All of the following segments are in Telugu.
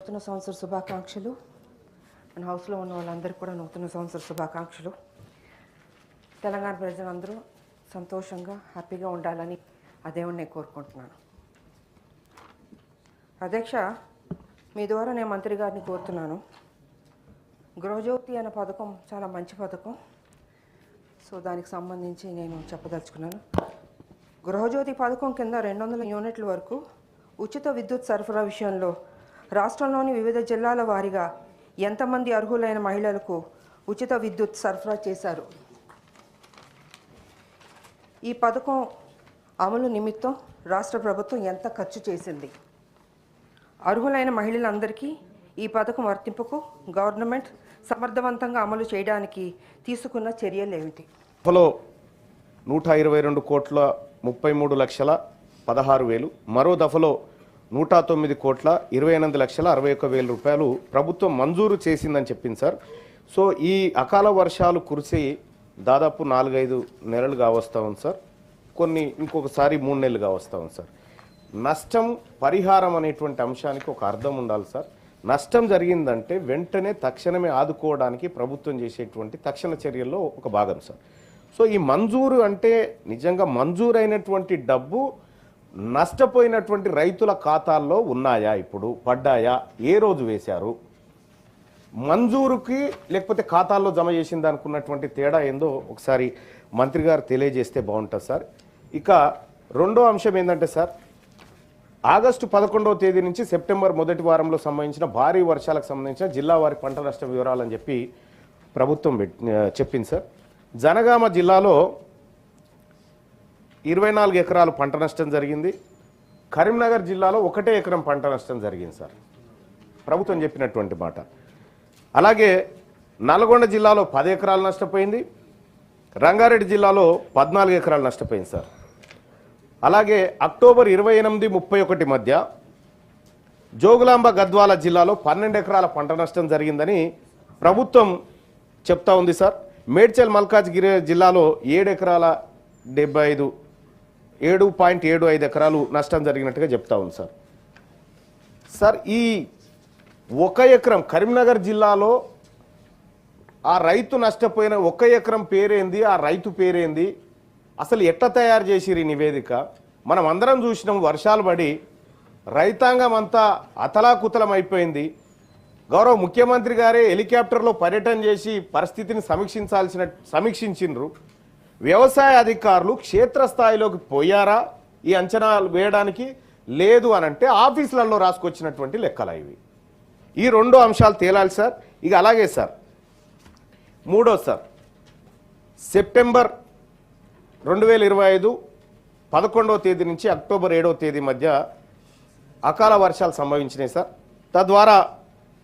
నూతన సంవత్సర శుభాకాంక్షలు. మన హౌస్లో ఉన్న వాళ్ళందరికీ కూడా నూతన సంవత్సర శుభాకాంక్షలు. తెలంగాణ ప్రజలందరూ సంతోషంగా హ్యాపీగా ఉండాలని ఆ దేవుణ్ణి నేను కోరుకుంటున్నాను. అధ్యక్ష మీ ద్వారా నేను మంత్రి గారిని కోరుతున్నాను. గృహజ్యోతి అనే పథకం చాలా మంచి పథకం. సో దానికి సంబంధించి నేను చెప్పదలుచుకున్నాను. గృహజ్యోతి పథకం కింద రెండు వందల యూనిట్ల వరకు ఉచిత విద్యుత్ సరఫరా విషయంలో రాష్ట్రంలోని వివిధ జిల్లాల వారీగా ఎంతమంది అర్హులైన మహిళలకు ఉచిత విద్యుత్ సరఫరా చేశారు? ఈ పథకం అమలు నిమిత్తం రాష్ట్ర ప్రభుత్వం ఎంత ఖర్చు చేసింది? అర్హులైన మహిళలందరికీ ఈ పథకం వర్తింపుకు గవర్నమెంట్ సమర్థవంతంగా అమలు చేయడానికి తీసుకున్న చర్యలు ఏమిటి? దఫలో నూట ఇరవై రెండు కోట్ల ముప్పై మూడు లక్షల పదహారు వేలు మరో దఫలో నూట తొమ్మిది కోట్ల ఇరవై ఎనిమిది లక్షల అరవై ఒక్క వేల రూపాయలు ప్రభుత్వం మంజూరు చేసిందని చెప్పింది సార్. సో ఈ అకాల వర్షాలు కురిసి దాదాపు నాలుగైదు నెలలుగా వస్తూ ఉంది సార్. కొన్ని ఇంకొకసారి మూడు నెలలుగా వస్తూ ఉంది సార్. నష్టం పరిహారం అనేటువంటి అంశానికి ఒక అర్థం ఉండాలి సార్. నష్టం జరిగిందంటే వెంటనే తక్షణమే ఆదుకోవడానికి ప్రభుత్వం చేసేటువంటి తక్షణ చర్యల్లో ఒక భాగం సార్. సో ఈ మంజూరు అంటే నిజంగా మంజూరైనటువంటి డబ్బు నష్టపోయినటువంటి రైతుల ఖాతాల్లో ఉన్నాయా ఇప్పుడు? పడ్డాయా? ఏ రోజు వేశారు? మంజూరుకి లేకపోతే ఖాతాల్లో జమ చేసింది అనుకున్నటువంటి తేడా ఏందో ఒకసారి మంత్రి గారు తెలియజేస్తే బాగుంటుంది సార్. ఇక రెండో అంశం ఏంటంటే సార్ ఆగస్టు పదకొండవ తేదీ నుంచి సెప్టెంబర్ మొదటి వారంలో సంబంధించిన భారీ వర్షాలకు సంబంధించిన జిల్లా వారి పంట నష్ట వివరాలని చెప్పి ప్రభుత్వం చెప్పింది సార్. జనగామ జిల్లాలో ఇరవై నాలుగు ఎకరాలు పంట నష్టం జరిగింది. కరీంనగర్ జిల్లాలో ఒకటే ఎకరం పంట నష్టం జరిగింది సార్. ప్రభుత్వం చెప్పినటువంటి మాట. అలాగే నల్గొండ జిల్లాలో పది ఎకరాలు నష్టపోయింది. రంగారెడ్డి జిల్లాలో పద్నాలుగు ఎకరాలు నష్టపోయింది సార్. అలాగే అక్టోబర్ ఇరవై ఎనిమిది ముప్పై ఒకటి మధ్య జోగులాంబ గద్వాల జిల్లాలో పన్నెండు ఎకరాల పంట నష్టం జరిగిందని ప్రభుత్వం చెప్తా ఉంది సార్. మేడ్చల్ మల్కాజ్గిరి జిల్లాలో ఏడు ఎకరాల డెబ్బై ఐదు ఏడు పాయింట్ ఏడు ఐదు ఎకరాలు నష్టం జరిగినట్టుగా చెప్తా ఉంది సార్. సార్ ఈ ఒక ఎకరం కరీంనగర్ జిల్లాలో ఆ రైతు నష్టపోయిన ఒక ఎకరం పేరేంది ఆ రైతు పేరేంది అసలు ఎట్లా తయారు చేసిరు ఈ నివేదిక? మనం అందరం చూసినాం వర్షాలు పడి రైతాంగం అంతా అతలాకుతలం అయిపోయింది. గౌరవ ముఖ్యమంత్రి గారే హెలికాప్టర్లో పర్యటన చేసి పరిస్థితిని సమీక్షించాల్సిన సమీక్షించిండ్రు. వ్యవసాయ అధికారులు క్షేత్రస్థాయిలోకి పోయారా? ఈ అంచనాలు వేయడానికి లేదు అని అంటే ఆఫీసులలో రాసుకొచ్చినటువంటి లెక్కలు ఇవి ఈ రెండు అంశాలు తేలాలి సార్. ఇక అలాగే సార్. మూడో సార్. సెప్టెంబర్ రెండు వేల ఇరవై ఐదు పదకొండవ తేదీ నుంచి అక్టోబర్ ఏడవ తేదీ మధ్య అకాల వర్షాలు సంభవించినాయి సార్. తద్వారా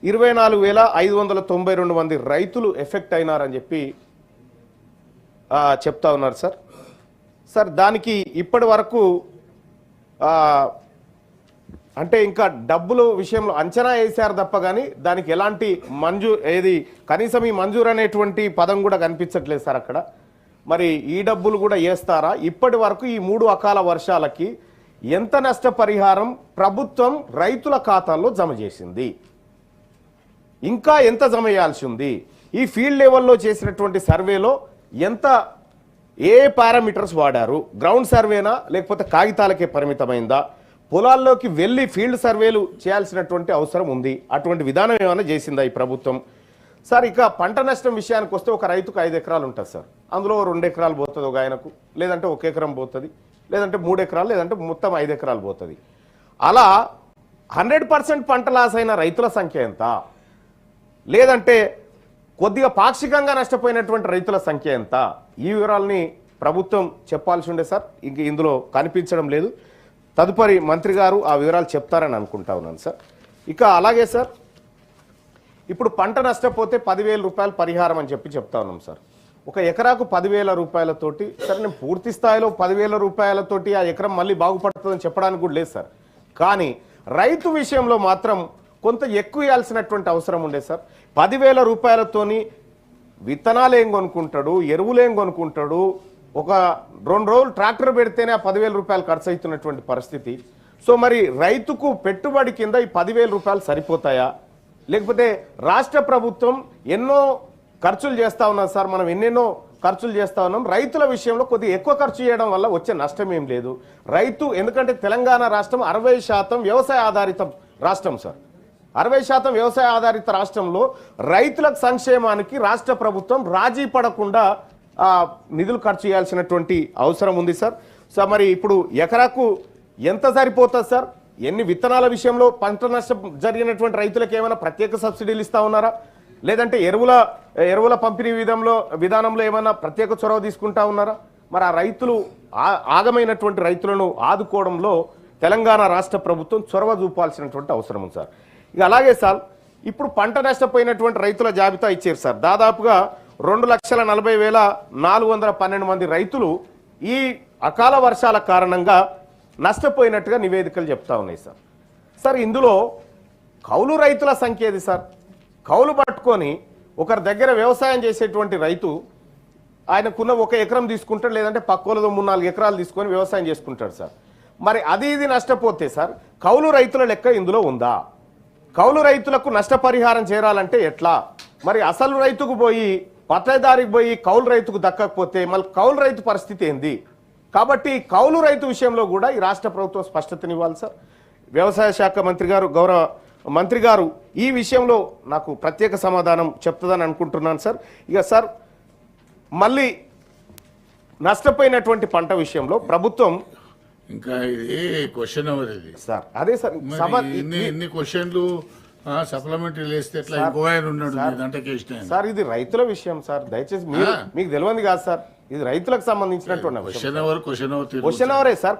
ఇరవై నాలుగు వేల ఐదు వందల తొంభై రెండు మంది రైతులు ఎఫెక్ట్ అయినారని చెప్పి చెప్తా ఉన్నారు సార్. సార్ దానికి ఇప్పటి వరకు అంటే ఇంకా డబ్బులు విషయంలో అంచనా వేశారు తప్ప కానీ దానికి ఎలాంటి మంజూ ఏది కనీసం ఈ మంజూరు అనేటువంటి పదం కూడా కనిపించట్లేదు సార్ అక్కడ. మరి ఈ డబ్బులు కూడా వేస్తారా? ఇప్పటి వరకు ఈ మూడు అకాల వర్షాలకి ఎంత నష్టపరిహారం ప్రభుత్వం రైతుల ఖాతాల్లో జమ చేసింది? ఇంకా ఎంత జమ చేయాల్సి ఉంది? ఈ ఫీల్డ్ లెవెల్లో చేసినటువంటి సర్వేలో ఎంత ఏ పారామీటర్స్ వాడారు? గ్రౌండ్ సర్వేనా లేకపోతే కాగితాలకే పరిమితమైందా? పొలాల్లోకి వెళ్ళి ఫీల్డ్ సర్వేలు చేయాల్సినటువంటి అవసరం ఉంది. అటువంటి విధానం ఏమైనా చేసిందా ఈ ప్రభుత్వం? సార్ ఇక పంట నష్టం విషయానికి వస్తే ఒక రైతుకు ఐదు ఎకరాలు ఉంటుంది సార్. అందులో రెండు ఎకరాలు పోతుంది ఒక ఆయనకు. లేదంటే ఒక ఎకరం పోతుంది. లేదంటే మూడు ఎకరాలు లేదంటే మొత్తం ఐదు ఎకరాలు పోతుంది. అలా హండ్రెడ్ పర్సెంట్ పంట లాస్ అయిన రైతుల సంఖ్య ఎంత? లేదంటే కొద్దిగా పాక్షికంగా నష్టపోయినటువంటి రైతుల సంఖ్య ఎంత? ఈ వివరాలని ప్రభుత్వం చెప్పాల్సి ఉండే సార్. ఇంక ఇందులో కనిపించడం లేదు. తదుపరి మంత్రి గారు ఆ వివరాలు చెప్తారని అనుకుంటా ఉన్నాను సార్. ఇక అలాగే సార్ ఇప్పుడు పంట నష్టపోతే పదివేల రూపాయలు పరిహారం అని చెప్పి చెప్తా ఉన్నాం సార్. ఒక ఎకరాకు పదివేల రూపాయలతోటి సరే నేను పూర్తి స్థాయిలో పదివేల రూపాయలతోటి ఆ ఎకరం మళ్ళీ బాగుపడుతుందని చెప్పడానికి కూడా లేదు సార్. కానీ రైతు విషయంలో మాత్రం కొంత ఎక్కువ ఇవ్వాల్సినటువంటి అవసరం ఉండే సార్. పదివేల రూపాయలతోని విత్తనాలు ఏం కొనుక్కుంటాడు ఎరువులు ఏం కొనుక్కుంటాడు ఒక రెండు రోజులు ట్రాక్టర్ పెడితేనే ఆ పదివేల రూపాయలు ఖర్చు అవుతున్నటువంటి పరిస్థితి. సో మరి రైతుకు పెట్టుబడి కింద ఈ పదివేల రూపాయలు సరిపోతాయా? లేకపోతే రాష్ట్ర ప్రభుత్వం ఎన్నో ఖర్చులు చేస్తా ఉన్నాం సార్. మనం ఎన్నెన్నో ఖర్చులు చేస్తా ఉన్నాం. రైతుల విషయంలో కొద్దిగా ఎక్కువ ఖర్చు చేయడం వల్ల వచ్చే నష్టం ఏం లేదు. రైతు ఎందుకంటే తెలంగాణ రాష్ట్రం అరవై శాతం వ్యవసాయ ఆధారితం రాష్ట్రం సార్. అరవై శాతం వ్యవసాయ ఆధారిత రాష్ట్రంలో రైతుల సంక్షేమానికి రాష్ట్ర ప్రభుత్వం రాజీ పడకుండా నిధులు ఖర్చు చేయాల్సినటువంటి అవసరం ఉంది సార్. సార్ మరి ఇప్పుడు ఎకరాకు ఎంత సరిపోతుంది సార్? ఎన్ని విత్తనాల విషయంలో పంట నష్టం జరిగినటువంటి రైతులకు ఏమైనా ప్రత్యేక సబ్సిడీలు ఇస్తా ఉన్నారా? లేదంటే ఎరువుల ఎరువుల పంపిణీ విధంలో విధానంలో ఏమైనా ప్రత్యేక చొరవ తీసుకుంటా ఉన్నారా? మరి ఆ రైతులు ఆ- ఆగమైనటువంటి రైతులను ఆదుకోవడంలో తెలంగాణ రాష్ట్ర ప్రభుత్వం చొరవ చూపాల్సినటువంటి అవసరం ఉంది సార్. ఇక అలాగే సార్ ఇప్పుడు పంట నష్టపోయినటువంటి రైతుల జాబితా ఇచ్చారు సార్. దాదాపుగా రెండు లక్షల నలభై వేల నాలుగు వందల పన్నెండు మంది రైతులు ఈ అకాల వర్షాల కారణంగా నష్టపోయినట్టుగా నివేదికలు చెప్తా ఉన్నాయి సార్. సార్ ఇందులో కౌలు రైతుల సంఖ్య ఏది సార్? కౌలు పట్టుకొని ఒకరి దగ్గర వ్యవసాయం చేసేటువంటి రైతు ఆయనకున్న ఒక ఎకరం తీసుకుంటాడు లేదంటే పక్కోలతో మూడు నాలుగు ఎకరాలు తీసుకొని వ్యవసాయం చేసుకుంటాడు సార్. మరి అది ఇది నష్టపోతే సార్ కౌలు రైతుల లెక్క ఇందులో ఉందా? కౌలు రైతులకు నష్టపరిహారం చేరాలంటే ఎట్లా? మరి అసలు రైతుకు పోయి పట్టదారికి పోయి కౌలు రైతుకు దక్కకపోతే మళ్ళీ కౌలు రైతు పరిస్థితి ఏంది? కాబట్టి కౌలు రైతు విషయంలో కూడా ఈ రాష్ట్ర ప్రభుత్వం స్పష్టతనివ్వాలి సార్. వ్యవసాయ శాఖ మంత్రి గారు గౌరవ మంత్రి గారు ఈ విషయంలో నాకు ప్రత్యేక సమాధానం చెప్తుందని అనుకుంటున్నాను సార్. ఇక సార్ మళ్ళీ నష్టపోయినటువంటి పంట విషయంలో ప్రభుత్వం ఇంకా ఇది క్వశ్చన్ అవర్ ఇది సార్ అదే సార్ మరి సభ ఇన్ని ఇన్ని క్వశ్చన్లు సప్లిమెంటరీ వేస్తే ఎట్లా ఇంకో ఆయన ఉన్నాడు మీ దాంట్లోకి వేసిన ఆయన. సార్ ఇది రైతుల విషయం సార్. దయచేసి మీరు. మీకు తెలియంది కాదు సార్. ఇది రైతులకు సంబంధించినటువంటి question hour question hour question అవరే sir?